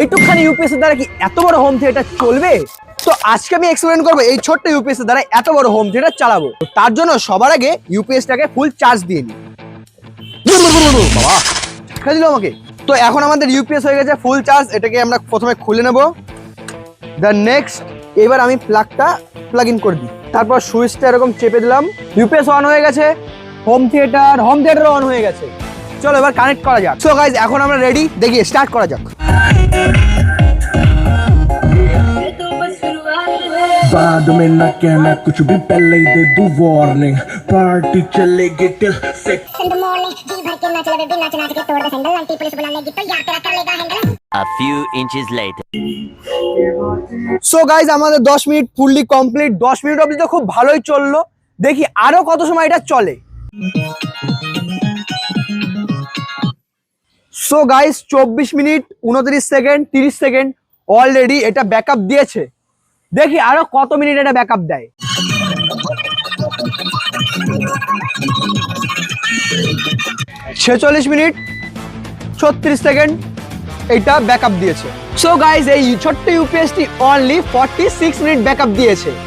এইটুকখানি UPS এর দ্বারা কি এত বড় হোম থিয়েটার চলবে? তো আজকে আমি এক্সপ্লেন করব এই ছোট্ট ইউপিএস এর দ্বারা এত বড় হোম থিয়েটার চালাবো। তার জন্য সবার আগে ইউপিএসটাকে ফুল চার্জ দিয়ে নিই। দিল আমাকে। তো এখন আমাদের ইউপিএস হয়ে গেছে ফুল চার্জ এটাকে আমরা প্রথমে খুলে নেব। দ্য নেক্সট এবার আমি প্লাগটা প্লাগ ইন করে দিই। তারপর সুইচটা এরকম চেপে দিলাম। ইউপিএস অন হয়ে গেছে। Home theatre home theatre on হয়ে গেছে। চলো এবার কানেক্ট করা যাক সো গাইজ এখন আমরা রেডি দেখি স্টার্ট করা যাক बाद में न कहना कुछ भी पहले ही दे दू वार्निंग पार्टी चलेगी till six in the morning जी भर के नाच लगे नाच नाच के तोड़ दे सैंडल आंटी पुलिस बुला लेगी तो यार तेरा कर लेगा handle A few inches later. So guys আমাদের দশ মিনিট ফুললি কমপ্লিট দশ মিনিট অবধি তো খুব ভালোই চললো দেখি আরো কত সময় এটা চলে সো গাইস চব্বিশ মিনিট, উনত্রিশ সেকেন্ড, তিরিশ সেকেন্ড অলরেডি এটা ব্যাকআপ দিয়েছে। দেখি আরও কত মিনিট এটা ব্যাকআপ দেয়। ছেচল্লিশ মিনিট, ছত্রিশ সেকেন্ড, এটা ব্যাকআপ দিয়েছে। সো গাইজ এই ছোট্ট ইউপিএসটি only forty six minute backup দিয়েছে।